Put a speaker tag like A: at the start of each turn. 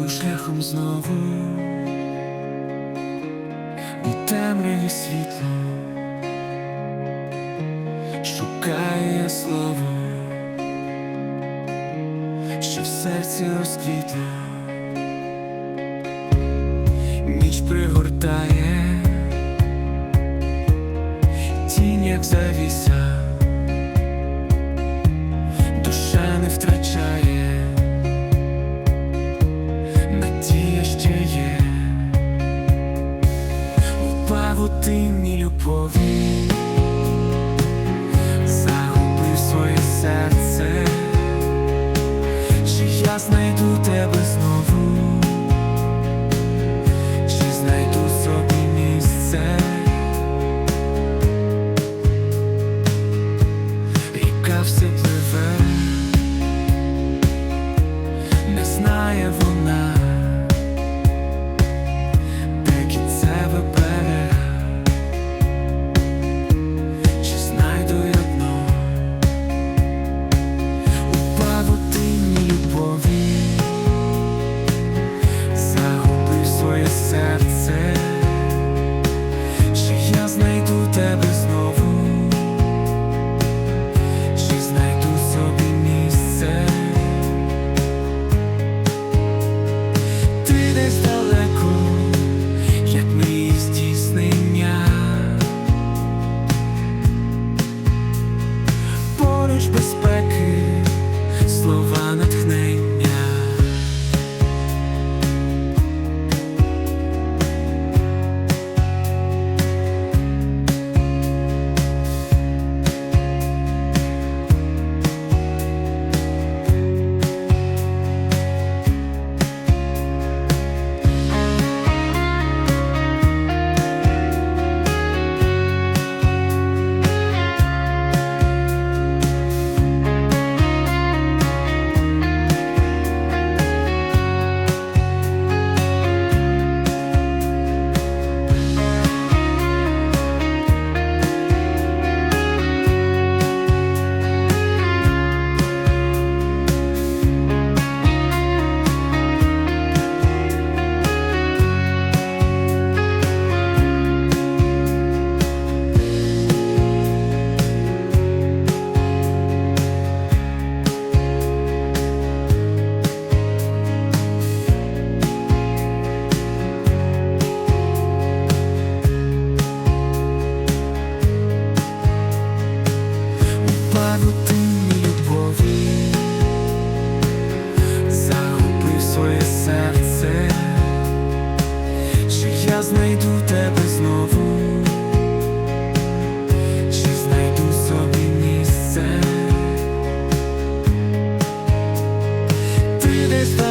A: духом знову. У темряві світло. Шукає слово, що в серці розквітло, ніч пригортає, тінь як завіса. ти мій любові, загубив своє серце, чи я знайду тебе знову, чи знайду собі місце, ріка все пливе, не знає. тебе. está